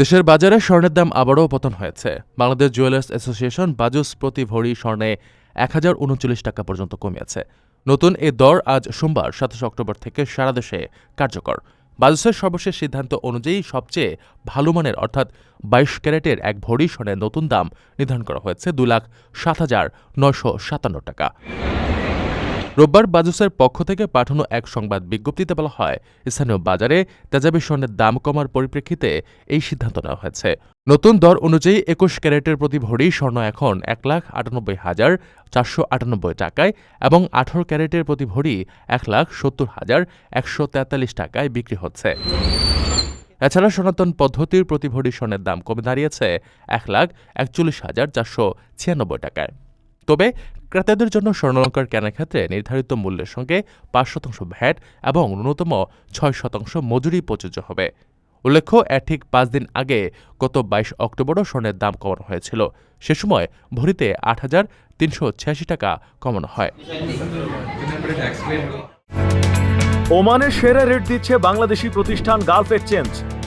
দেশের বাজারে স্বর্ণের দাম আবারও পতন হয়েছে। বাংলাদেশ জুয়েলার্স অ্যাসোসিয়েশন বাজুস প্রতি ভরি স্বর্ণে এক হাজার উনচল্লিশ টাকা পর্যন্ত কমিয়েছে। নতুন এ দর আজ সোমবার, সাতাশে অক্টোবর থেকে সারা দেশে কার্যকর। বাজুসের সর্বশেষ সিদ্ধান্ত অনুযায়ী সবচেয়ে ভালো মানের, অর্থাৎ বাইশ ক্যারেটের এক ভরি স্বর্ণের নতুন দাম নির্ধারণ করা হয়েছে দু লাখ সাত হাজার নয়শো সাতান্ন টাকা। রোববার বাজুসের পক্ষ থেকে পাঠানো এক সংবাদ বিজ্ঞপ্তিতে বলা হয়, স্থানীয় বাজারে তেজাবি স্বর্ণের দাম কমার পরিপ্রেক্ষিতে এই সিদ্ধান্ত নেওয়া হয়েছে। নতুন দর অনুযায়ী একুশ ক্যারেটের প্রতি ভরি স্বর্ণ এখন এক লাখ আটানব্বই হাজার চারশো আটানব্বই টাকায় এবং আঠারো ক্যারেটের প্রতি ভরি এক লাখ সত্তর হাজার একশো তেতাল্লিশ টাকায় বিক্রি হচ্ছে। এছাড়া সনাতন পদ্ধতির প্রতি ভরি স্বর্ণের দাম কমে দাঁড়িয়েছে এক লাখ একচল্লিশ হাজার চারশো ছিয়ানব্বই টাকায়। তবে ক্রেতাদের জন্য স্বর্ণালঙ্কার কেনার ক্ষেত্রে নির্ধারিত মূল্যের সঙ্গে পাঁচ শতাংশ ভ্যাট এবং ন্যূনতম ছয় শতাংশ মজুরি প্রযোজ্য হবে। উল্লেখ্য, এর ঠিক পাঁচ দিন আগে গত বাইশ অক্টোবরও স্বর্ণের দাম কমানো হয়েছিল। সে সময় ভরিতে আট হাজার তিনশো ছিয়াশি টাকা কমানো হয়। ওমানের সেরা রেট দিচ্ছে বাংলাদেশি প্রতিষ্ঠান গালফ এক্সচেঞ্জ।